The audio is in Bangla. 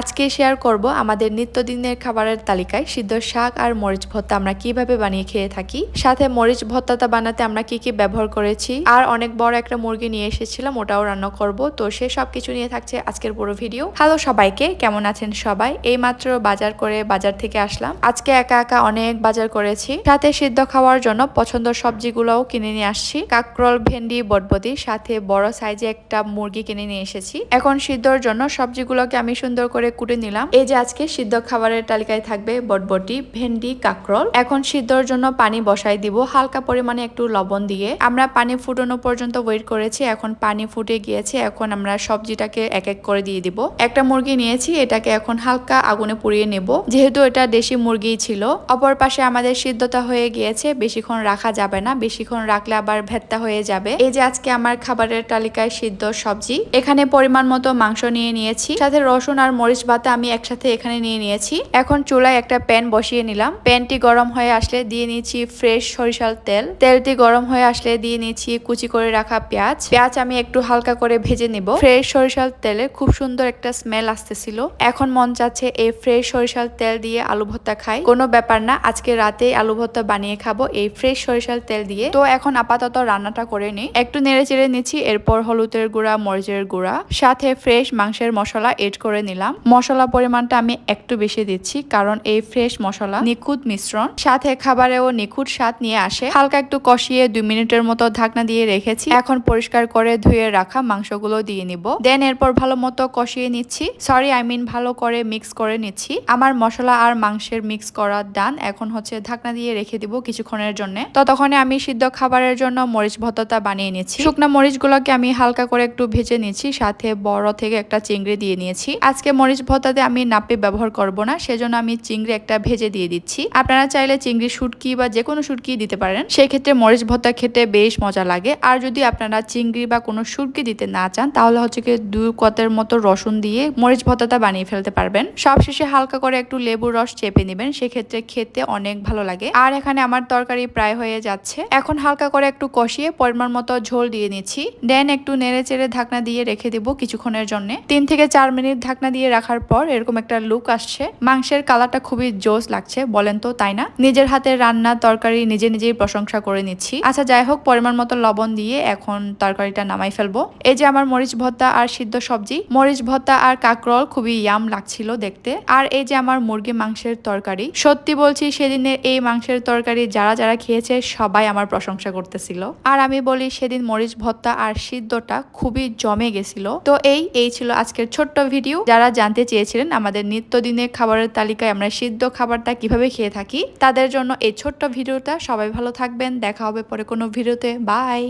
আজকে শেয়ার করব আমাদের নিত্যদিনের খাবারের তালিকায় সিদ্ধ শাক আর মরিচ ভর্তা আমরা কীভাবে বানিয়ে খেয়ে থাকি, সাথে মরিচ ভর্তাটা বানাতে আমরা কি কি ব্যবহার করেছি, আর অনেক বড় একটা মুরগি নিয়ে এসেছিলাম, ওটাও রান্না করব। তো সে সব কিছু নিয়ে থাকছে আজকের পুরো ভিডিও হ্যালো সবাইকে, কেমন আছেন সবাই? এই মাত্র বাজার করে বাজার থেকে আসলাম। আজকে একা একা অনেক বাজার করেছি। সাথে সিদ্ধ খাওয়ার জন্য পছন্দ সবজিগুলোও কিনে নিয়ে আসছি। কাকরল, ভেন্ডি, বটবটি, সাথে বড় সাইজে একটা মুরগি কিনে নিয়ে এসেছি। এখন সিদ্ধর জন্য সবজিগুলোকে আমি সুন্দর করে কুটে নিলাম। এই যে আজকে সিদ্ধ খাবারের তালিকায় থাকবে বটবটি, ভেন্ডি, কাকরল। এখন সিদ্ধর জন্য পানি বসাই দিব হালকা পরিমাণে একটু লবণ দিয়ে। আমরা পানি ফুটানো পর্যন্ত ওয়েট করেছি, এখন পানি ফুটে গিয়েছে, এখন আমরা সবজিটাকে এক এক করে দিয়ে দিব। একটা মুরগি নিয়েছি, এটাকে এখন হালকা আগুনে পুড়িয়ে নেব। যেহেতু এটা দেশি মুরগি ছিল, অপর পাশে আমাদের সিদ্ধতা হয়ে গিয়েছে, বেশিক্ষণ রাখা যাবে না, বেশিক্ষণ রাখলে আবার ভেত্তা হয়ে যাবে। এই যে আজকে আমার খাবারের তালিকায় সিদ্ধ সবজি, এখানে পরিমাণ মতো মাংস নিয়ে নিয়েছি, সাথে রসুন আর মরিচ বাটা আমি একসাথে এখানে নিয়ে নিয়েছি। এখন চুলায় একটা প্যান বসিয়ে নিলাম। প্যানটি গরম হয়ে আসলে দিয়ে নিয়েছি ফ্রেশ সরিষার তেল। তেলটি গরম হয়ে আসলে দিয়ে নিয়েছি কুচি করে রাখা পেঁয়াজ। পেঁয়াজ আমি একটু হালকা করে ভেজে নিব। ফ্রেশ সরিষার তেলে খুব সুন্দর একটা স্মেল আসতেছিল। এখন মন চাচ্ছে এই ফ্রেশ সরিষার তেল দিয়ে আলু ভর্তা খাই। কোনো ব্যাপার না, আজকে রাতে আলু ভর্তা বানিয়ে খাব এই ফ্রেশ সরিষার তেল দিয়ে। তো এখন আপাতত রান্নাটা করে নিই। একটু নেড়ে চেড়ে নিচ্ছি, এরপর হলুদের গুঁড়া, মরিচের গুঁড়া, সাথে ফ্রেশ মাংসের মশলা এড করে নিলাম। মশলা পরিমাণটা আমি একটু বেশি দিচ্ছি, কারণ এই ফ্রেশ মশলা নিখুঁত মিশ্রণ। সাথে খাবারেও নিখুঁত স্বাদ নিয়ে আসে। হালকা একটু কষিয়ে দুই মিনিটের মতো ঢাকনা দিয়ে রেখেছি। এখন পরিষ্কার করে ধুয়ে রাখা মাংসগুলো দিয়ে নিব। দেন এরপর ভালো মতো কষিয়ে নিচ্ছি। সরি আই মিন ভালো করে মিক্স করে নিচ্ছি। আমার মশলা আর মাংসের মিক্স করা ডান এখন হচ্ছে ঢাকনা দিয়ে রেখে দিব কিছুক্ষণের জন্য। ততক্ষণে আমি সিদ্ধ খাবারের জন্য মরিচ ভর্তাটা বানিয়ে নিচ্ছি। শুকনো মরিচগুলোকে আমি হালকা করে একটু ভেজে নিচ্ছি। সাথে বড় থেকে একটা চিংড়ি দিয়ে নিয়েছি। আজকে মরিচ ভর্তাতে আমি নাপে ব্যবহার করব না, সেজন্য আমি চিংড়ি একটা ভেজে দিয়ে দিচ্ছি। আপনারা চাইলে চিংড়ি শুটকি বা যে কোনো শুটকি দিতে পারেন। সেই ক্ষেত্রে মরিচ ভর্তা খেতে বেশ মজা লাগে। আর যদি আপনারা চিংড়ি বা কোনো শুটকি দিতে না চান, তাহলে হচ্ছে কি দুই কতের মতো রসুন দিয়ে মরিচ ভর্তাটা বানিয়ে ফেলতে পারবেন। সবশেষে হালকা করে একটু লেবুর রস চেপে নেবেন, সেক্ষেত্রে খেতে অনেক ভালো লাগে। আর এখানে আমার তরকারি প্রায় হয়ে যাচ্ছে। এখন হালকা করে একটু কষিয়ে পরিমাণ মতো ঝোল দিয়ে নিচ্ছি। দেন একটু নেড়ে চেড়ে ঢাকনা দিয়ে রেখে দিব কিছুক্ষণের জন্য। তিন থেকে চার মিনিট ঢাকনা দিয়ে রাখার পর এরকম একটা লুক আসছে। মাংসের কালারটা খুবই জোস লাগছে, বলেন তো তাই না? নিজের হাতে রান্না তরকারি নিজে নিজেই প্রশংসা করে নিচ্ছি। আচ্ছা যাই হোক, পরিমাণ মতো লবণ দিয়ে এখন তরকারিটা নামাই ফেলব। এই যে আমার মরিচ ভর্তা আর সিদ্ধ সবজি, মরিচ ভর্তা আর কাকরল খুবই ইয়াম লাগছিল দেখতে। আর এই যে আমার মুরগি মাংসের তরকারি, সত্যি বলছি সেদিনের এই মাংসের তরকারি যারা যারা খেয়েছে সবাই আমার প্রশংসা করতেছিল। আর আমি বলি সেদিন মরিচ ভর্তা আর সিদ্ধটা খুবই জমে গেছিল। তো এই এই ছিল আজকের ছোট্ট ভিডিও যারা জানতে চেয়েছিলেন আমাদের নিত্যদিনের খাবারের তালিকায় আমরা সিদ্ধ খাবারটা কীভাবে খেয়ে থাকি। তাদের জন্য এই ছোট্ট ভিডিওটা। সবাই ভালো থাকবেন। দেখা হবে পরে কোনো ভিডিওতে। বাই।